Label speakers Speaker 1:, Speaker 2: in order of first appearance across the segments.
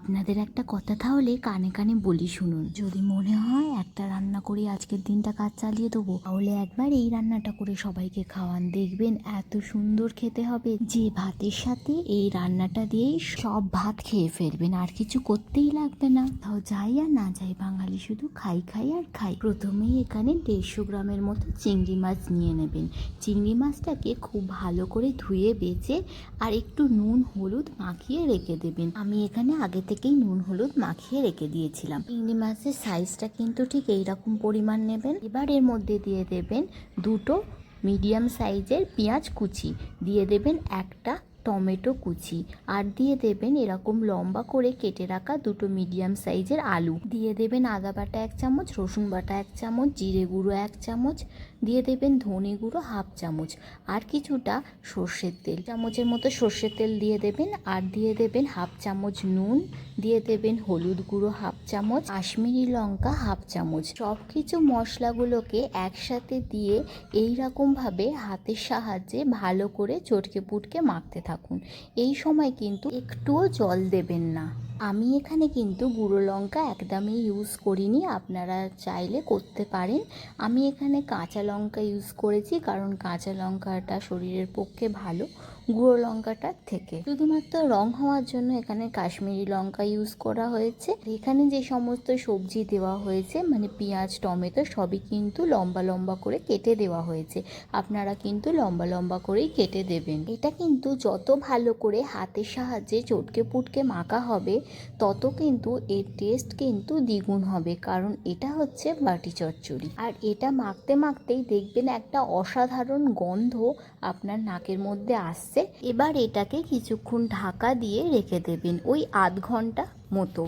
Speaker 1: আপনাদের একটা কথা তাহলে কানে কানে বলি শুনুন। যদি মনে হয় একটা রান্না করে আজকের দিনটা কাজ চালিয়ে দেবো, তাহলে একবার এই রান্নাটা করে সবাইকে খাওয়ান। দেখবেন এত সুন্দর খেতে হবে। যে ভাতের সাথে এই রান্নাটা দিয়েই সব ভাত খেয়ে ফেলবেন, আর কিছু করতেই লাগবে না। তাও যাই আর না যাই, বাঙালি শুধু খাই খাই আর খাই। প্রথমেই এখানে দেড়শো গ্রামের মতো চিংড়ি মাছ নিয়ে নেবেন। চিংড়ি মাছটাকে খুব ভালো করে ধুয়ে বেচে আর একটু নুন, হলুদ মাখিয়ে রেখে দেবেন। আমি এখানে আগে থেকেই নুন, হলুদ মাখিয়ে রেখে দিয়েছিলাম। চিংড়ি মাছের সাইজটা কিন্তু ঠিক এইরকম পরিমাণ নেবেন। এবার এর মধ্যে দিয়ে দেবেন দুটো মিডিয়াম সাইজের পেঁয়াজ কুচি। দিয়ে দেবেন একটা টমেটো কুচি আর দিয়ে দেবেন এরকম লম্বা করে কেটে রাখা দুটো মিডিয়াম সাইজের আলু। দিয়ে দেবেন আদা বাটা এক চামচ, রসুন বাটা এক চামচ, জিরে গুঁড়ো এক চামচ, দিয়ে দেবেন ধনে গুঁড়ো হাফ চামচ আর কিছুটা সর্ষের তেল। চামচের মতো সর্ষের তেল দিয়ে দেবেন আর দিয়ে দেবেন হাফ চামচ নুন, দিয়ে দেবেন হলুদ গুঁড়ো হাফ চামচ, কাশ্মীরি লঙ্কা হাফ চামচ। সব কিছু মশলাগুলোকে একসাথে দিয়ে এই রকমভাবে হাতের সাহায্যে ভালো করে চটকে পুটকে মাখতে থাকুন। এই সময় কিন্তু একটুও জল দেবেন না। আমি এখানে কিন্তু গুঁড়ো লঙ্কা একদমই ইউজ করিনি, আপনারা চাইলে করতে পারেন। আমি এখানে কাঁচা লঙ্কা ইউজ করেছি, কারণ কাঁচা লঙ্কাটা শরীরের পক্ষে ভালো, গুঁড়ো লঙ্কাটার থেকে। শুধুমাত্র রং হওয়ার জন্য এখানে কাশ্মীরি লঙ্কা ইউজ করা হয়েছে। এখানে যে সমস্ত সবজি দেওয়া হয়েছে মানে পেঁয়াজ, টমেটো, সবই কিন্তু লম্বা লম্বা করে কেটে দেওয়া হয়েছে। আপনারা কিন্তু লম্বা লম্বা করেই কেটে দেবেন। এটা কিন্তু যত ভালো করে হাতের সাহায্যে চটকে পুটকে মাখা হবে তত কিন্তু এর টেস্ট কিন্তু দ্বিগুণ হবে, কারণ এটা হচ্ছে বাটি চচ্চড়ি। আর এটা মাখতে মাখতেই দেখবেন একটা অসাধারণ গন্ধ আপনার নাকের মধ্যে আসছে। এবার এটাকে কিছুক্ষণ ঢাকা দিয়ে রেখে দেবেন। ওই আধ ঘণ্টা মতো।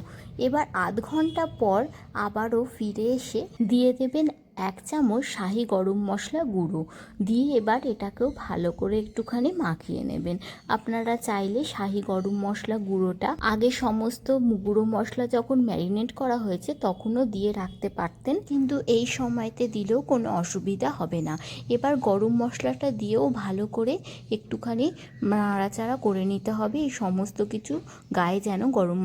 Speaker 1: এবার আধ ঘণ্টা পর আবারও ফিরে এসে দিয়ে দেবেন এক চামচ শাহি গরম মশলা গুঁড়ো। দিয়ে এবার এটাকেও ভালো করে একটুখানি মাখিয়ে নেবেন। আপনারা চাইলে শাহি গরম মশলা গুঁড়োটা আগে সমস্ত গুঁড়ো মশলা যখন ম্যারিনেট করা হয়েছে তখনও দিয়ে রাখতে পারতেন। কিন্তু এই সময়তে দিলেও কোনো অসুবিধা হবে না। এবার গরম মশলাটা দিয়েও ভালো করে একটুখানি নাড়াচাড়া করে নিতে হবে। এই সমস্ত কিছু গায়ে যেন গরম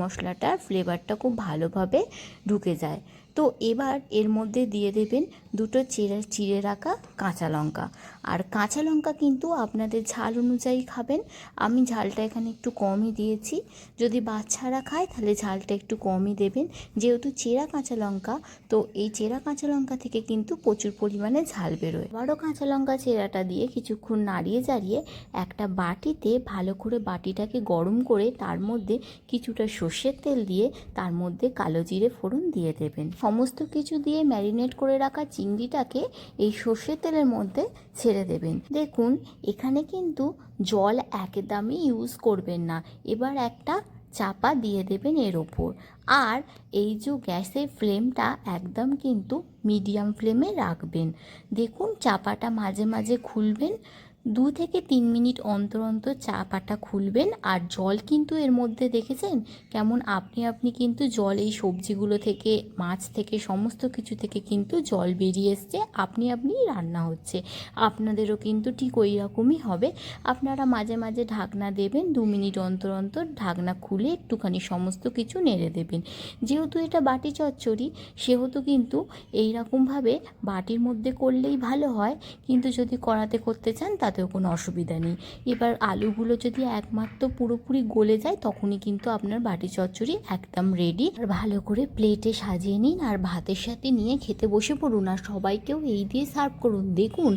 Speaker 1: ফ্লেভারটা খুব ভালোভাবে ঢুকে যায়। তো এবার এর মধ্যে দিয়ে দেবেন দুটো চিড়ে চিড়ে রাখা কাঁচা লঙ্কা। আর কাঁচা লঙ্কা কিন্তু আপনাদের ঝাল অনুযায়ী খাবেন। আমি ঝালটা এখানে একটু কমই দিয়েছি। যদি বাচ্চারা খায় তাহলে ঝালটা একটু কমই দেবেন। যেহেতু চেরা কাঁচা লঙ্কা, তো এই চেরা কাঁচা লঙ্কা থেকে কিন্তু প্রচুর পরিমাণে ঝাল বেরোয়। বড় কাঁচা লঙ্কা চেরাটা দিয়ে কিছুক্ষণ নাড়িয়ে জারিয়ে একটা বাটিতে ভালো করে বাটিটাকে গরম করে তার মধ্যে কিছুটা সর্ষের তেল দিয়ে তার মধ্যে কালো জিরে ফোড়ন দিয়ে দেবেন। সমস্ত কিছু দিয়ে ম্যারিনেট করে রাখা চিংড়িটাকে এই সর্ষের তেলের মধ্যে ছেড়ে দেবেন। দেখুন, এখানে কিন্তু জল একদমই ইউজ করবেন না। এবার একটা চাপা দিয়ে দেবেন এর ওপর। আর এই যে গ্যাসের ফ্লেমটা একদম কিন্তু মিডিয়াম ফ্লেমে রাখবেন। দেখুন, চাপাটা মাঝে মাঝে খুলবেন। দু থেকে তিন মিনিট অন্তর অন্তর চাপাটা খুলবেন আর জল কিন্তু এর মধ্যে দেখেছেন? কেমন আপনি আপনি কিন্তু জল এই সবজিগুলো থেকে, মাছ থেকে, সমস্ত কিছু থেকে কিন্তু জল বেরিয়ে এসছে, আপনি আপনি রান্না হচ্ছে। আপনাদেরও কিন্তু ঠিক ওই রকমই হবে। আপনারা মাঝে মাঝে ঢাকনা দেবেন, দু মিনিট অন্তর অন্তর ঢাকনা খুলে একটুখানি সমস্ত কিছু নেড়ে দেবেন। যেহেতু এটা বাটি চচ্চড়ি, সেহেতু কিন্তু এই রকমভাবে বাটির মধ্যে করলেই ভালো হয়। কিন্তু যদি কড়াতে করতে চান তাতেও কোনো অসুবিধা নেই। এবার আলুগুলো যদি একমাত্র পুরোপুরি গলে যায়, তখনই কিন্তু আপনার বাটি চচ্চড়ি একদম রেডি আর ভালো করে প্লেটে সাজিয়ে নিন আর ভাতের সাথে নিয়ে খেতে বসে পড়ুন। আর সবাইকেও এই দিয়ে সার্ভ করুন। দেখুন,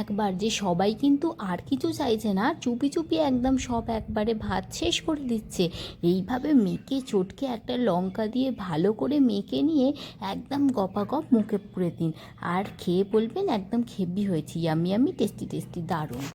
Speaker 1: একবার যে সবাই কিন্তু আর কিছু চাইছে না, চুপি চুপি একদম সব একবারে ভাত শেষ করে দিচ্ছে। এইভাবে মেখে চটকে একটা লঙ্কা দিয়ে ভালো করে মেখে নিয়ে একদম গপাগপ মুখে পুড়ে দিন। আর খেয়ে বলবেন একদম খেবি হয়েছি। আমি আমি টেস্টি টেস্টি দারুণ।